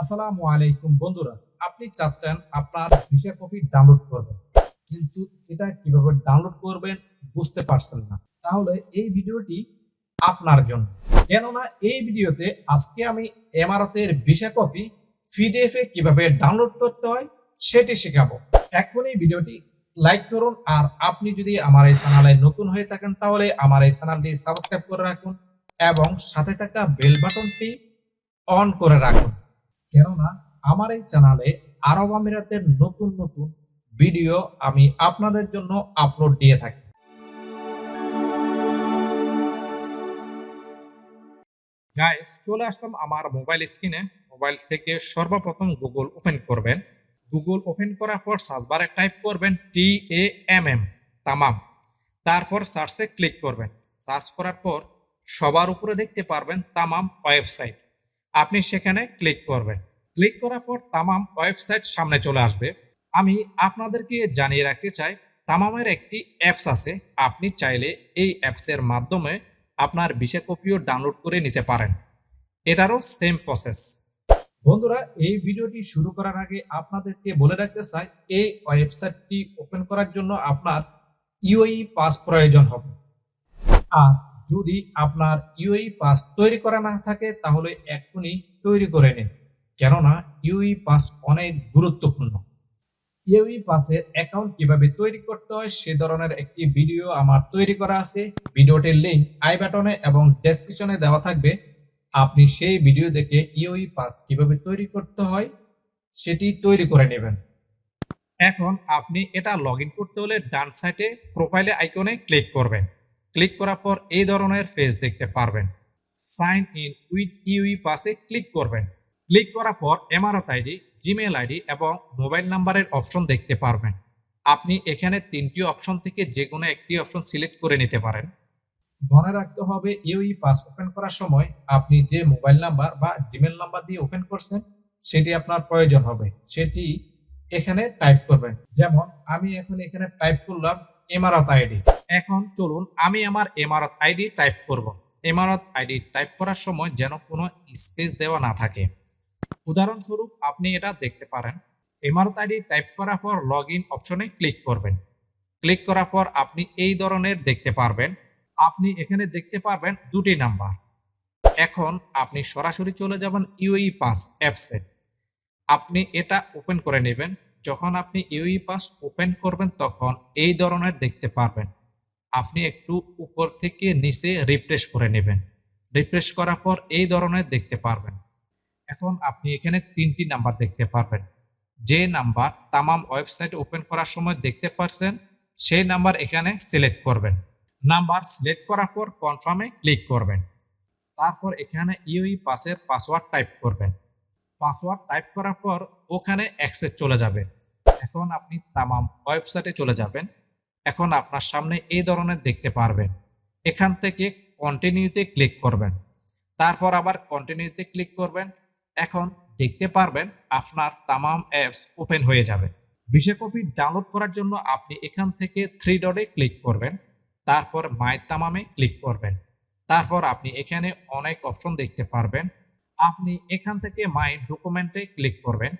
আসসালামু আলাইকুম বন্ধুরা, আপনি চাচ্ছেন আপনার ভিসা কপি ডাউনলোড করবেন, কিন্তু এটা কীভাবে ডাউনলোড করবেন বুঝতে পারছেন না। তাহলে এই ভিডিওটি আপনার জন্য। কেননা এই ভিডিওতে আজকে আমি এমারতের ভিসা কপি পিডিএফ এ কীভাবে ডাউনলোড করতে হয় সেটি শেখাবো। এখন এই ভিডিওটি লাইক করুন, আর আপনি যদি আমার এই চ্যানেলে নতুন হয়ে থাকেন, তাহলে আমার এই চ্যানেলটি সাবস্ক্রাইব করে রাখুন এবং সাথে থাকা বেল বাটনটি অন করে রাখুন। কেননা আমার এই চ্যানেলে আরব আমিরাতের নতুন নতুন ভিডিও আমি আপনাদের জন্য আপলোড দিয়ে থাকি। গাইস চলে আসলাম আমার মোবাইল স্ক্রিনে মোবাইল থেকে সর্বপ্রথম গুগল ওপেন করবেন। গুগল ওপেন করার পর সার্চ বারে টাইপ করবেন টি এ এম এম তামাম। তারপর সার্চে ক্লিক করবেন। সার্চ করার পর সবার উপরে দেখতে পারবেন তামাম ওয়েবসাইট আপনি সেখানে ক্লিক করবেন। ক্লিক করার পর তামাম ওয়েবসাইট সামনে চলে আসবে। আমি আপনাদেরকে জানিয়ে রাখতে চাই, তামামের একটি অ্যাপস আছে। আপনি চাইলে এই অ্যাপসের মাধ্যমে আপনার ভিসা কপিও ডাউনলোড করে নিতে পারেন। এটারও সেম প্রসেস। বন্ধুরা, এই ভিডিওটি শুরু করার আগে আপনাদেরকে বলে রাখতে চাই, এই ওয়েবসাইটটি ওপেন করার জন্য আপনার ইউই পাস প্রয়োজন হবে। আর যদি আপনার ইউই পাস তৈরি করা না থাকে, তাহলে এক্ষুনি তৈরি করে নিন। কেননা ইউই পাস অনেক গুরুত্বপূর্ণ। ইউই পাসের অ্যাকাউন্ট কীভাবে তৈরি করতে হয়, সে ধরনের একটি ভিডিও আমার তৈরি করা আছে। ভিডিওটির লিংক আই বাটনে এবং ডেসক্রিপশনে দেওয়া থাকবে। আপনি সেই ভিডিও দেখে ইউই পাস কীভাবে তৈরি করতে হয়, সেটি তৈরি করে নেবেন। এখন আপনি এটা লগ করতে হলে ডান সাইটে প্রোফাইলে আইকনে ক্লিক করবেন। ক্লিক করার পর এই ধরনের পেজ দেখতে পারবেন। সাইন ইন উইথ ইউই পাসে ক্লিক করবেন। ক্লিক করার পর এমআরএত আইডি জিমেল আইডি এবং মোবাইল নাম্বারের অপশন দেখতে পারবেন। আপনি এখানে তিনটি অপশন থেকে যে কোনো একটি অপশন সিলেক্ট করে নিতে পারেন। মনে রাখতে হবে, ইউই পাস ওপেন করার সময় আপনি যে মোবাইল নাম্বার বা জিমেল নাম্বার দিয়ে ওপেন করছেন, সেটি আপনার প্রয়োজন হবে। সেটি এখানে টাইপ করবেন। যেমন, আমি এখন এখানে টাইপ করলাম এমারত আইডি। এখন চলুন আমি আমার এমারত আইডি টাইপ করব। এমারত আইডি টাইপ করার সময় যেন কোনো স্পেস দেওয়া না থাকে। উদাহরণস্বরূপ আপনি এটা দেখতে পারেন। এমারত আইডি টাইপ করার পর লগ ইন অপশনে ক্লিক করবেন। ক্লিক করার পর আপনি এই ধরনের দেখতে পারবেন। আপনি এখানে দেখতে পারবেন দুটি নাম্বার। এখন আপনি সরাসরি চলে যাবেন ইউই পাস অ্যাপসে। আপনি এটা ওপেন করে নেবেন। যখন আপনি ইউই পাস ওপেন করবেন তখন এই ধরনের দেখতে পারবেন। আপনি একটু উপর থেকে নিচে রিফ্রেশ করে নেবেন। রিফ্রেশ করার পর এই ধরনের দেখতে পারবেন। এখন আপনি এখানে তিনটি নাম্বার দেখতে পারবেন। যে নাম্বার তামাম ওয়েবসাইট ওপেন করার সময় দেখতে পারছেন, সেই নাম্বার এখানে সিলেক্ট করবেন। নাম্বার সিলেক্ট করার পর কনফার্মে ক্লিক করবেন। তারপর এখানে ইউই পাসের পাসওয়ার্ড টাইপ করবেন। পাসওয়ার্ড টাইপ করার পর ওখানে অ্যাক্সেস চলে যাবে। এখন আপনি তামাম ওয়েবসাইটে চলে যাবেন। এখন আপনার সামনে এই ধরনের দেখতে পারবেন। এখান থেকে কন্টিনিউতে ক্লিক করবেন। তারপর আবার কন্টিনিউতে ক্লিক করবেন। এখন দেখতে পারবেন আপনার তামাম অ্যাপস ওপেন হয়ে যাবে। ভিসা কপি ডাউনলোড করার জন্য আপনি এখান থেকে থ্রি ডটে ক্লিক করবেন। তারপর মাই তামামে ক্লিক করবেন। তারপর আপনি এখানে অনেক অপশন দেখতে পারবেন। আপনি এখান থেকে মাই ডকুমেন্টে ক্লিক করবেন।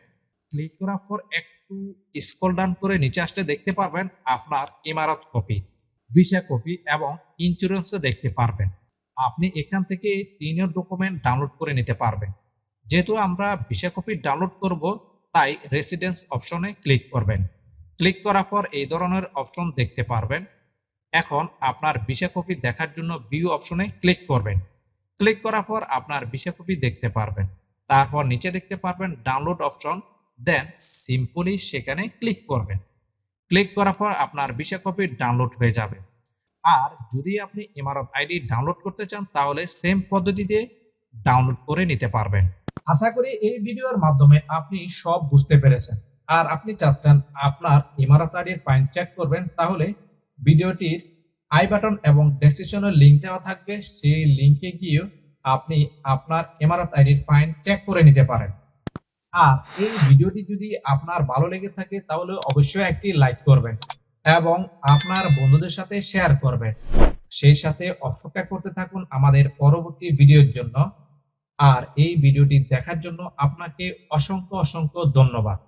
ক্লিক করার পর একটু স্ক্রল ডাউন করে নিচে আসলে দেখতে পারবেন আপনার ইমারত কপি ভিসা কপি এবং ইন্স্যুরেন্সও দেখতে পারবেন। আপনি এখান থেকে তিনের ডকুমেন্ট ডাউনলোড করে নিতে পারবেন। যেহেতু আমরা ভিসা কপি ডাউনলোড করব, তাই রেসিডেন্স অপশনে ক্লিক করবেন। ক্লিক করার পর এই ধরনের অপশন দেখতে পারবেন। এখন আপনার ভিসা কপি দেখার জন্য ভিউ অপশনে ক্লিক করবেন। ক্লিক করার পর আপনার ভিসা কপি দেখতে পারবেন। তারপর নিচে দেখতে পারবেন ডাউনলোড অপশন দেন সিম্পলি সেখানে ক্লিক করবেন। ক্লিক করার পর আপনার ভিসা কপি ডাউনলোড হয়ে যাবে। আর যদি আপনি ইমারত আইডি ডাউনলোড করতে চান, তাহলে সেম পদ্ধতিতে ডাউনলোড করে নিতে পারবেন। আশা করি এই ভিডিওর মাধ্যমে আপনি সব বুঝতে পেরেছেন। আর আপনি চাচ্ছেন আপনার ইমারত আইডির পয়েন্ট চেক করবেন, তাহলে ভিডিওটির আই বাটন এবং ডেসক্রিপশনের লিঙ্ক দেওয়া থাকবে। সেই লিঙ্কে গিয়ে আপনি আপনার ইমারত আইডির পয়েন্ট চেক করে নিতে পারেন। আর এই ভিডিওটি যদি আপনার ভালো লেগে থাকে, তাহলে অবশ্যই একটি লাইক করবেন এবং আপনার বন্ধুদের সাথে শেয়ার করবেন। সেই সাথে অপেক্ষা করতে থাকুন আমাদের পরবর্তী ভিডিওর জন্য। আর এই ভিডিওটি দেখার জন্য আপনাকে অসংখ্য অসংখ্য ধন্যবাদ।